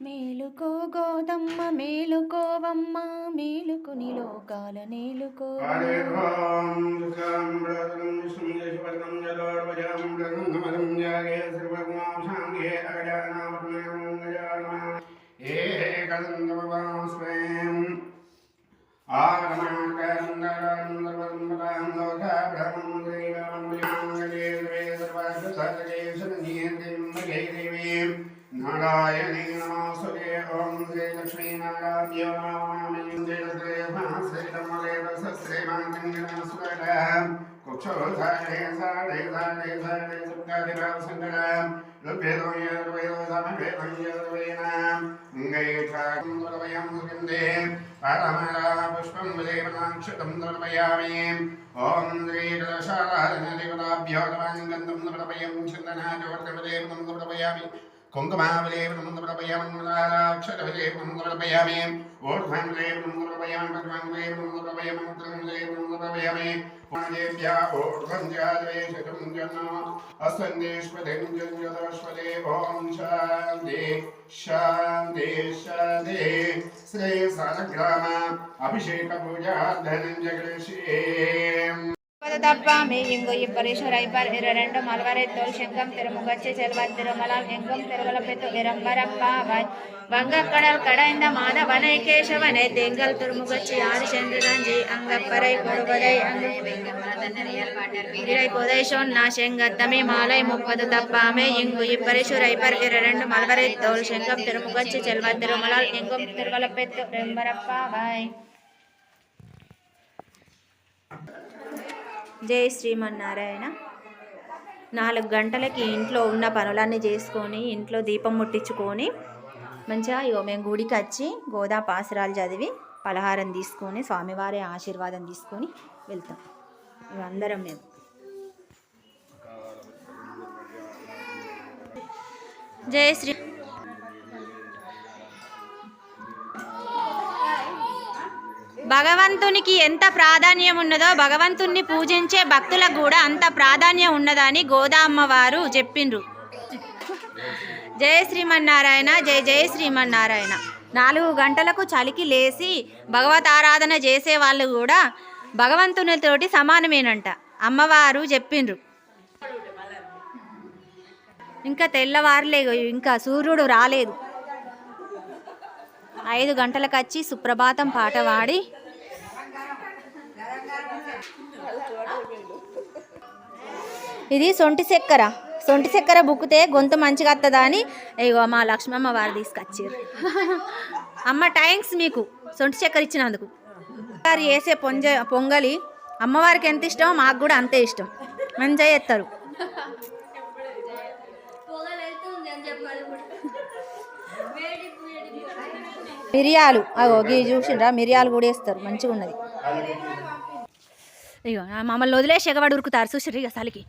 మేలుకో గోదమ్మ మేలుకోవమ్మ మేలుకు నిలోకాల నేలుకో. నారాయణీ నమోస్తుతే ఓం നാരായണീ നമോസ്തേ ഓം ശ്രീ ലക്ഷ്മീ നാരായണ പുഷ്പം വിദേവനാക്ഷതം നിർമ്മയാമേ ഓം ശ്രീകലശാലാഭ്യോ ഗന്ധം നിർമ്മയം ചിന്തനാ ചോർത്തം വിദേവനം దుర్వయం సుగంధే శ్రీ కలశారాధనదేవతాభ్యో దేవ్యా ఓం శాంతి శాంతి శాంతి శ్రీ సాలగ్రామ అభిషేక పూజా ధనంజగృషే தப்பாமே இங்கு இப்பரீஸ்வர ஐப்பர் ரெண்டு மல்வரை தோல் செங்கம் திருமுகச்சி செல்வாய் திருமலாம் எங்கும் திருவலப்பெத்து இரம்பரப்பாவாய். வங்கக்கடல் கடைந்த மாதவனை கேசவனை திங்கள் திருமுகச்சி ஆறு சென்றுதஞ்சி அங்கப்பறை கொடுவதை அங்கு இறை கொதை சொன்னா செங்கத்தமி மாலை முப்பது தப்பாமே இங்கு இப்பரீஸ்வர ஐப்பர் இரண்டு மல்வரை தோல் செங்கம் திருமுகச்சி செல்வாய் திருமலால் எங்கும் திருவலப்பெத்து இரம்பரப்பாவாய். జై శ్రీమన్నారాయణ. నాలుగు గంటలకి ఇంట్లో ఉన్న పనులన్నీ చేసుకొని ఇంట్లో దీపం ముట్టించుకొని మంచిగా ఇగో మేము గుడికి వచ్చి గోదా పాసురాలు చదివి పలహారం తీసుకొని స్వామివారి ఆశీర్వాదం తీసుకొని వెళ్తాం. ఇవి అందరం మేము. జై శ్రీ భగవంతునికి ఎంత ప్రాధాన్యం ఉన్నదో భగవంతుణ్ణి పూజించే భక్తులకు కూడా అంత ప్రాధాన్యం ఉన్నదని గోదా అమ్మవారు చెప్పిండ్రు. జయ శ్రీమన్నారాయణ జయ జయ శ్రీమన్నారాయణ. నాలుగు గంటలకు చలికి లేచి భగవత్ ఆరాధన చేసే వాళ్ళు కూడా భగవంతునితోటి సమానమేనంట. అమ్మవారు చెప్పిండ్రు. ఇంకా తెల్లవారులే ఇంకా సూర్యుడు రాలేదు. ఐదు గంటలకు వచ్చి సుప్రభాతం పాట పాడి. ఇది సొంటి చక్కెర. సొంటి చక్కెర బుక్కితే గొంతు మంచిగా వస్తుందా అని ఇగో మా లక్ష్మమ్మ వారు తీసుకొచ్చారు అమ్మ థ్యాంక్స్ మీకు. సొంటి చక్కెర ఇచ్చినందుకు. గారు చేసే పొంజ పొంగలి అమ్మవారికి ఎంత ఇష్టమో మాకు కూడా అంతే ఇష్టం. మంచిగా చేస్తారు. మిరియాలు. అగో గీ చూసిండ్రా మిరియాలు కూడా వేస్తారు మంచిగా ఉన్నది ఇగో మమ్మల్ని వదిలేసి ఎగవాడు ఉరుకుతారు చూసిర్రు ఇక చలికి.